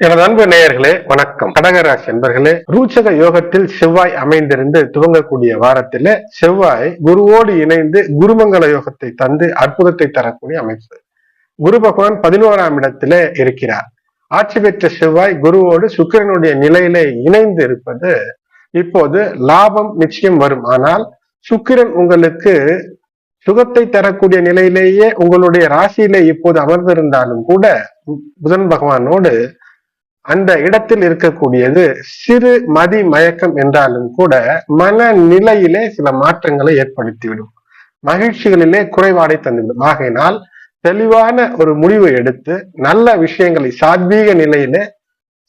எனது அன்பு நேயர்களே வணக்கம். கடகராசி என்பர்களே ரூச்சக யோகத்தில் செவ்வாய் அமைந்திருந்து துவங்கக்கூடிய வாரத்திலே செவ்வாய் குருவோடு இணைந்து குருமங்கல யோகத்தை தந்து அற்புதத்தை தரக்கூடிய அமைப்பு. குரு பகவான் பதினோராம் இடத்திலே இருக்கிறார். ஆட்சி பெற்ற செவ்வாய் குருவோடு சுக்கிரனுடைய நிலையிலே இணைந்து இருப்பது இப்போது லாபம் நிச்சயம் வரும். ஆனால் சுக்கிரன் உங்களுக்கு சுகத்தை தரக்கூடிய நிலையிலேயே உங்களுடைய ராசியிலே இப்போது அமர்ந்திருந்தாலும் கூட புதன் பகவானோடு அந்த இடத்தில் இருக்கக்கூடியது சிறு மதி மயக்கம் என்றாலும் கூட மன நிலையிலே சில மாற்றங்களை ஏற்படுத்திவிடும். மகிழ்ச்சிகளிலே குறைபாடை தந்துவிடும். ஆகையினால் தெளிவான ஒரு முடிவை எடுத்து நல்ல விஷயங்களை சாத்வீக நிலையிலே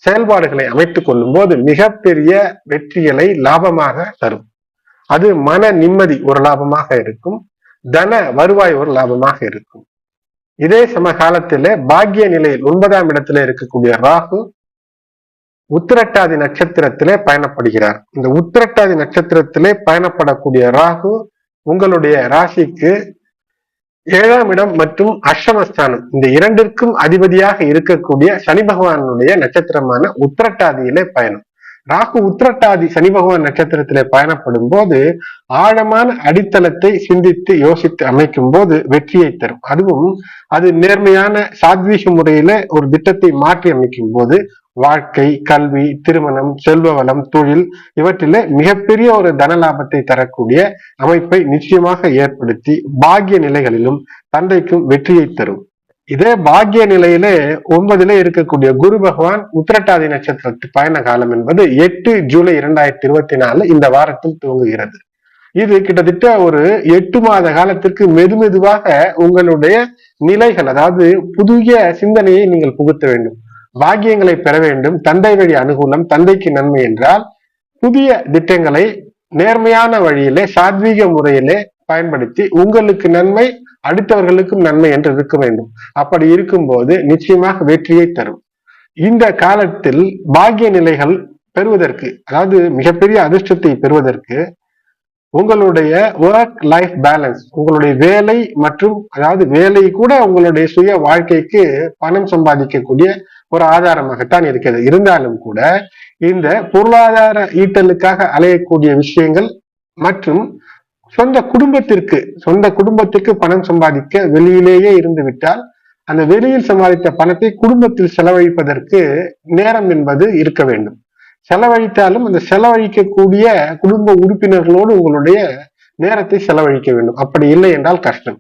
செயல்பாடுகளை அமைத்துக் கொள்ளும் போது மிகப்பெரிய வெற்றிகளை லாபமாக தரும். அது மன நிம்மதி ஒரு லாபமாக இருக்கும். தன வருவாய் ஒரு லாபமாக இருக்கும். இதே சம காலத்திலே பாக்கிய நிலையில் ஒன்பதாம் இடத்துல இருக்கக்கூடிய ராகு உத்திரட்டாதி நட்சத்திரத்திலே பயணப்படுகிறார். இந்த உத்திரட்டாதி நட்சத்திரத்திலே பயணப்படக்கூடிய ராகு உங்களுடைய ராசிக்கு ஏழாம் இடம் மற்றும் அஷ்டமஸ்தானம். இந்த இரண்டிற்கும் அதிபதியாக இருக்கக்கூடிய சனி பகவானுடைய நட்சத்திரமான உத்திரட்டாதியிலே பயணம். ராகு உத்திரட்டாதி சனி பகவான் நட்சத்திரத்திலே பயணப்படும் போது ஆழமான அடித்தளத்தை சிந்தித்து யோசித்து அமைக்கும் போது வெற்றியை தரும். அதுவும் அது நேர்மையான சாத்வீக முறையில ஒரு திட்டத்தை மாற்றி அமைக்கும் போது வாழ்க்கை கல்வி திருமணம் செல்வ வளம் தொழில் இவற்றில மிகப்பெரிய ஒரு தன லாபத்தை தரக்கூடிய அமைப்பை நிச்சயமாக ஏற்படுத்தி பாக்கிய நிலைகளிலும் தந்தைக்கும் வெற்றியை தரும். இதே பாக்கிய நிலையிலே ஒன்பதுல இருக்கக்கூடிய குரு பகவான் உத்திரட்டாதி நட்சத்திரத்து பயண காலம் என்பது எட்டு ஜூலை இரண்டாயிரத்தி இருபத்தி நாலு இந்த வாரத்தில் துவங்குகிறது. இது கிட்டத்தட்ட ஒரு எட்டு மாத காலத்திற்கு மெதுமெதுவாக உங்களுடைய நிலைகள் அதாவது புதிய சிந்தனையை நீங்கள் புகுத்த வேண்டும். பாக்கியங்களை பெற வேண்டும். தந்தை வழி அனுகூலம் தந்தைக்கு நன்மை என்றால் புதிய திட்டங்களை நேர்மையான வழியிலே சாத்வீக முறையிலே பயன்படுத்தி உங்களுக்கு நன்மை அடுத்தவர்களுக்கும் நன்மை என்று இருக்க வேண்டும். அப்படி இருக்கும்போது நிச்சயமாக வெற்றியை தரும். இந்த காலத்தில் பாக்கிய நிலைகள் பெறுவதற்கு அதாவது மிகப்பெரிய அதிர்ஷ்டத்தை பெறுவதற்கு உங்களுடைய ஒர்க் லைஃப் பேலன்ஸ் உங்களுடைய வேலை மற்றும் அதாவது வேலை கூட உங்களுடைய சுய வாழ்க்கைக்கு பணம் சம்பாதிக்கக்கூடிய ஒரு ஆதாரமாகத்தான் இருக்கிறது. இருந்தாலும் கூட இந்த பொருளாதார ஈட்டலுக்காக அலையக்கூடிய விஷயங்கள் மற்றும் சொந்த குடும்பத்திற்கு சொந்த குடும்பத்திற்கு பணம் சம்பாதிக்க வெளியிலேயே இருந்து விட்டால் அந்த வெளியில் சம்பாதித்த பணத்தை குடும்பத்தில் செலவழிப்பதற்கு நேரம் என்பது இருக்க வேண்டும். செலவழித்தாலும் அந்த செலவழிக்கக்கூடிய குடும்ப உறுப்பினர்களோடு உங்களுடைய நேரத்தை செலவழிக்க வேண்டும். அப்படி இல்லை என்றால் கஷ்டம்.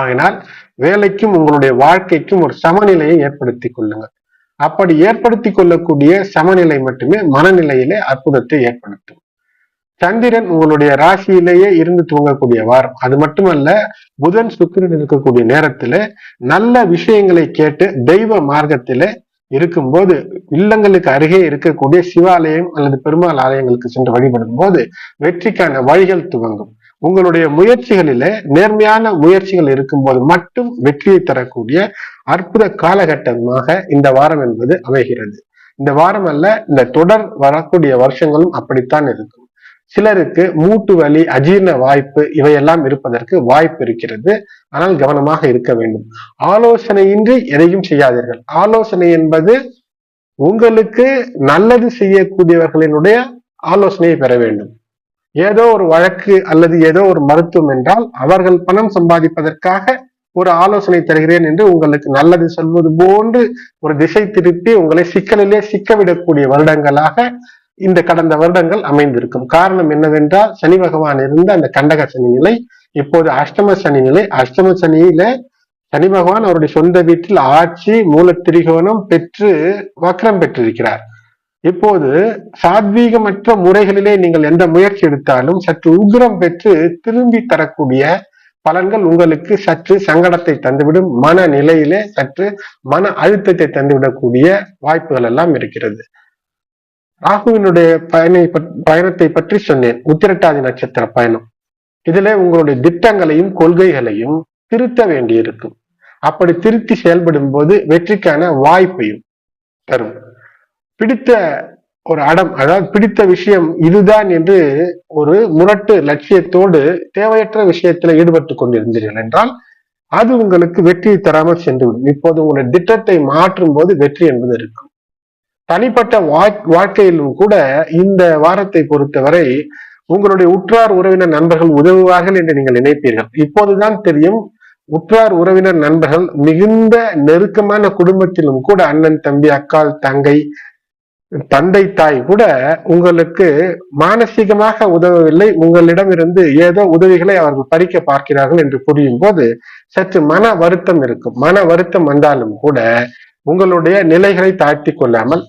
ஆகினால் வேலைக்கும் உங்களுடைய வாழ்க்கைக்கும் ஒரு சமநிலையை ஏற்படுத்தி கொள்ளுங்கள். அப்படி ஏற்படுத்தி கொள்ளக்கூடிய சமநிலை மட்டுமே மனநிலையிலே அற்புதத்தை ஏற்படுத்தும். சந்திரன் உங்களுடைய ராசியிலேயே இருந்து தூங்கக்கூடிய வாரம். அது மட்டுமல்ல புதன் சுக்கிரன் இருக்கக்கூடிய நேரத்துல நல்ல விஷயங்களை கேட்டு தெய்வ மார்க்கத்திலே இருக்கும்போது இல்லங்களுக்கு அருகே இருக்கக்கூடிய சிவாலயம் அல்லது பெருமாள் ஆலயங்களுக்கு சென்று வழிபடும் போது வெற்றிக்கான வழிகள் துவங்கும். உங்களுடைய முயற்சிகளிலே நேர்மையான முயற்சிகள் இருக்கும்போது மட்டும் வெற்றியை தரக்கூடிய அற்புத காலகட்டமாக இந்த வாரம் என்பது அமைகிறது. இந்த வாரம் அல்ல இந்த தொடர் வரக்கூடிய வருஷங்களும் அப்படித்தான் இருக்கும். சிலருக்கு மூட்டு வலி அஜீர்ண வாய்ப்பு இவையெல்லாம் இருப்பதற்கு வாய்ப்பு இருக்கிறது. ஆனால் கவனமாக இருக்க வேண்டும். ஆலோசனையின்றி எதையும் செய்யாதீர்கள். ஆலோசனை என்பது உங்களுக்கு நல்லது செய்யக்கூடியவர்களினுடைய ஆலோசனையை பெற வேண்டும். ஏதோ ஒரு வழக்கு அல்லது ஏதோ ஒரு மருத்துவம் என்றால் அவர்கள் பணம் சம்பாதிப்பதற்காக ஒரு ஆலோசனை தருகிறேன் என்று உங்களுக்கு நல்லது சொல்வது போன்று ஒரு திசை திருப்பி உங்களை சிக்கலிலே சிக்கவிடக்கூடிய வருடங்களாக இந்த கடந்த வருடங்கள் அமைந்திருக்கும். காரணம் என்னவென்றால் சனி பகவான் இருந்த அந்த கண்டக சனி நிலை இப்போது அஷ்டம சனி நிலை. அஷ்டம சனியில சனி பகவான் அவருடைய சொந்த வீட்டில் ஆட்சி மூல திரிகோணம் பெற்று வக்ரம் பெற்றிருக்கிறார். இப்போது சாத்வீகமற்ற முறைகளிலே நீங்கள் எந்த முயற்சி எடுத்தாலும் சற்று உக்ரம் பெற்று திரும்பி தரக்கூடிய பலன்கள் உங்களுக்கு சற்று சங்கடத்தை தந்துவிடும் மன நிலையிலே சற்று மன அழுத்தத்தை தந்துவிடக்கூடிய வாய்ப்புகள் எல்லாம் இருக்கிறது. ராகுவினுடைய பயனை பயணத்தை பற்றி சொன்னேன் உத்திரட்டாதி நட்சத்திர பயணம். இதுல உங்களுடைய திட்டங்களையும் கொள்கைகளையும் திருத்த வேண்டியிருக்கும். அப்படி திருத்தி செயல்படும் போது வெற்றிக்கான வாய்ப்பையும் தரும். பிடித்த ஒரு அடம் அதாவது பிடித்த விஷயம் இதுதான் என்று ஒரு முரட்டு லட்சியத்தோடு தேவையற்ற விஷயத்துல ஈடுபட்டு கொண்டிருந்தீர்கள் என்றால் அது உங்களுக்கு வெற்றியை தராமல் சென்றுவிடும். இப்போது உங்களுடைய திட்டத்தை மாற்றும் போது வெற்றி என்பது இருக்கும். தனிப்பட்ட வா வாழ்க்கையிலும் கூட இந்த வாரத்தை பொறுத்தவரை உங்களுடைய உற்றார் உறவினர் நண்பர்கள் உதவுவார்கள் என்று நீங்கள் நினைப்பீர்கள். இப்போதுதான் தெரியும் உற்றார் உறவினர் நண்பர்கள் மிகுந்த நெருக்கமான குடும்பத்திலும் கூட அண்ணன் தம்பி அக்கால் தங்கை தந்தை தாய் கூட உங்களுக்கு மானசீகமாக உதவவில்லை. உங்களிடமிருந்து ஏதோ உதவிகளை அவர்கள் பறிக்க பார்க்கிறார்கள் என்று புரியும் போது சற்று மன வருத்தம் இருக்கும். மன வருத்தம் வந்தாலும் கூட உங்களுடைய நிலைகளை தாழ்த்தி கொள்ளாமல்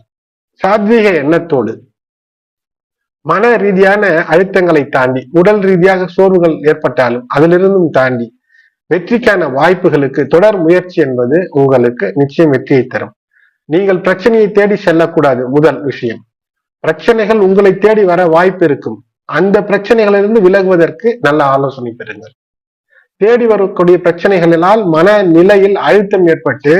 சாத்வீக எண்ணத்தோடு மன ரீதியான அழுத்தங்களை தாண்டி உடல் ரீதியாக சோர்வுகள் ஏற்பட்டாலும் அதிலிருந்தும் தாண்டி வெற்றிக்கான வாய்ப்புகளுக்கு தொடர் முயற்சி என்பது உங்களுக்கு நிச்சயம் வெற்றியை தரும். நீங்கள் பிரச்சனையை தேடி செல்லக்கூடாது முதல் விஷயம். பிரச்சனைகள் உங்களை தேடி வர வாய்ப்பு இருக்கும். அந்த பிரச்சனைகளிலிருந்து விலகுவதற்கு நல்ல ஆலோசனை பெறுங்கள். தேடி வரக்கூடிய பிரச்சனைகளினால் மன நிலையில் அழுத்தம் ஏற்பட்டு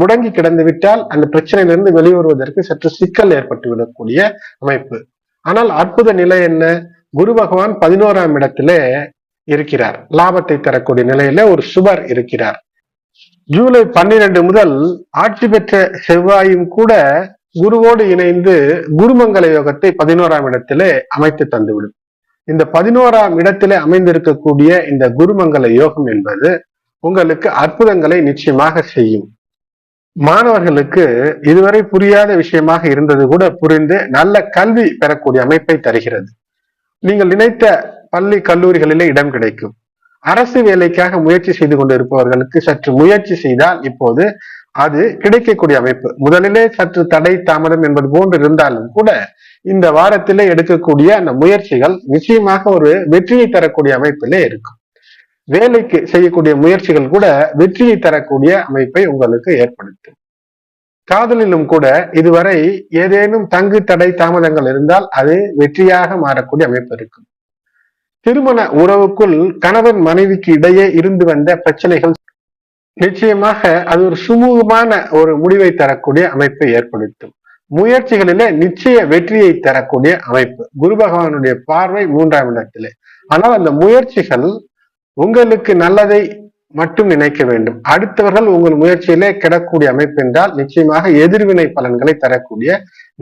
முடங்கி கிடந்து விட்டால் அந்த பிரச்சனையிலிருந்து வெளிவருவதற்கு சற்று சிக்கல் ஏற்பட்டு விடக்கூடிய அமைப்பு. ஆனால் அற்புத நிலை என்ன? குரு பகவான் பதினோராம் இடத்திலே இருக்கிறார். லாபத்தை தரக்கூடிய நிலையில ஒரு சுவர் இருக்கிறார். ஜூலை பன்னிரண்டு முதல் ஆட்சி பெற்ற செவ்வாயும் கூட குருவோடு இணைந்து குருமங்கல யோகத்தை பதினோராம் இடத்திலே அமைத்து தந்துவிடும். இந்த பதினோராம் இடத்திலே அமைந்திருக்கக்கூடிய இந்த குருமங்கல யோகம் என்பது உங்களுக்கு அற்புதங்களை நிச்சயமாக செய்யும். மாணவர்களுக்கு இதுவரை புரியாத விஷயமாக இருந்தது கூட புரிந்து நல்ல கல்வி பெறக்கூடிய அமைப்பை தருகிறது. நீங்கள் நினைத்த பள்ளி கல்லூரிகளிலே இடம் கிடைக்கும். அரசு வேலைக்காக முயற்சி செய்து கொண்டிருப்பவர்களுக்கு சற்று முயற்சி செய்தால் இப்போது அது கிடைக்கக்கூடிய அமைப்பு. முதலிலே சற்று தடை தாமதம் என்பது போன்று இருந்தாலும் கூட இந்த வாரத்திலே எடுக்கக்கூடிய அந்த முயற்சிகள் நிச்சயமாக ஒரு வெற்றியை தரக்கூடிய அமைப்பிலே இருக்கும். வேலைக்கு செய்யக்கூடிய முயற்சிகள் கூட வெற்றியை தரக்கூடிய அமைப்பை உங்களுக்கு ஏற்படுத்தும். காதலிலும் கூட இதுவரை ஏதேனும் தங்கு தடை தாமதங்கள் இருந்தால் அது வெற்றியாக மாறக்கூடிய அமைப்பு இருக்கும். திருமண உறவுக்குள் கணவன் மனைவிக்கு இடையே இருந்து வந்த பிரச்சனைகள். நிச்சயமாக அது ஒரு சுமூகமான ஒரு முடிவை தரக்கூடிய அமைப்பை ஏற்படுத்தும். முயற்சிகளிலே நிச்சய வெற்றியை தரக்கூடிய அமைப்பு. குரு பகவானுடைய பார்வை மூன்றாம் இடத்திலே. ஆனால் அந்த முயற்சிகள் உங்களுக்கு நல்லதை மட்டும் நினைக்க வேண்டும். அடுத்தவர்கள் உங்கள் முயற்சியிலே கிடக்கூடிய அமைப்பு என்றால் நிச்சயமாக எதிர்வினை பலன்களை தரக்கூடிய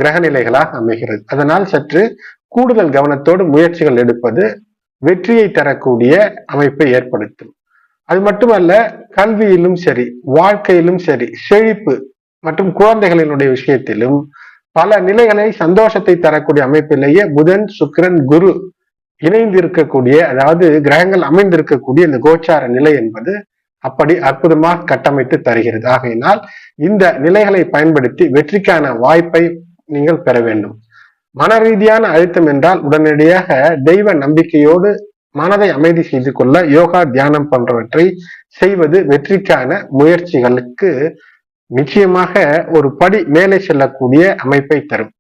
கிரக நிலைகளாக அமைகிறது. அதனால் சற்று கூடுதல் கவனத்தோடு முயற்சிகள் எடுப்பது வெற்றியை தரக்கூடிய அமைப்பை ஏற்படுத்தும். அது மட்டுமல்ல கல்வியிலும் சரி வாழ்க்கையிலும் சரி செழிப்பு மற்றும் குழந்தைகளினுடைய விஷயத்திலும் பல நிலைகளை சந்தோஷத்தை தரக்கூடிய அமைப்பிலேயே புதன் சுக்கிரன் குரு இணைந்து இருக்கக்கூடிய அதாவது கிரகங்கள் அமைந்திருக்கக்கூடிய இந்த கோச்சார நிலை என்பது அப்படி அற்புதமாக கட்டமைத்து தருகிறது. ஆகையினால் இந்த நிலைகளை பயன்படுத்தி வெற்றிக்கான வாய்ப்பை நீங்கள் பெற வேண்டும். மன ரீதியான அழுத்தம் என்றால் உடனடியாக தெய்வ நம்பிக்கையோடு மனதை அமைதி செய்து கொள்ள யோகா தியானம் போன்றவற்றை செய்வது வெற்றிக்கான முயற்சிகளுக்கு நிச்சயமாக ஒரு படி மேலே செல்லக்கூடிய அமைப்பை தரும்.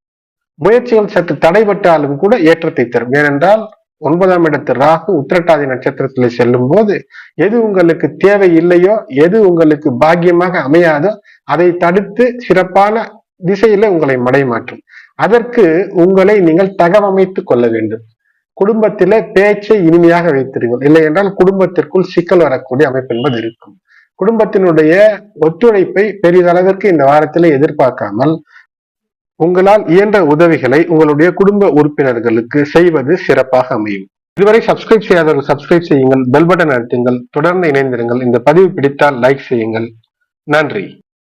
முயற்சிகள் சற்று தடைபட்டாலும் கூட ஏற்றத்தை தரும். ஏனென்றால் ஒன்பதாம் இடத்து ராகு உத்திரட்டாதி நட்சத்திரத்தில் செல்லும் போது எது உங்களுக்கு தேவை இல்லையோ எது உங்களுக்கு பாக்கியமாக அமையாதோ அதை தடுத்து சிறப்பான திசையில உங்களை மடைமாற்றும் அதற்கு உங்களை நீங்கள் தகவமைத்துக் கொள்ள வேண்டும். குடும்பத்தில பேச்சை இனிமையாக வைத்திருங்கள். இல்லை என்றால் குடும்பத்திற்குள் சிக்கல் வரக்கூடிய அமைப்பு என்பது இருக்கும். குடும்பத்தினுடைய ஒத்துழைப்பை பெரிதளவிற்கு இந்த வாரத்திலே எதிர்பார்க்காமல் உங்களால் இயன்ற உதவிகளை உங்களுடைய குடும்ப உறுப்பினர்களுக்கு செய்வது சிறப்பாக அமையும். இதுவரை சப்ஸ்கிரைப் செய்யாதவர்கள் சப்ஸ்கிரைப் செய்யுங்கள் பெல் பட்டன் அழுத்துங்கள் தொடர்ந்து இணைந்திருங்கள். இந்த பதிவு பிடித்தால் லைக் செய்யுங்கள். நன்றி.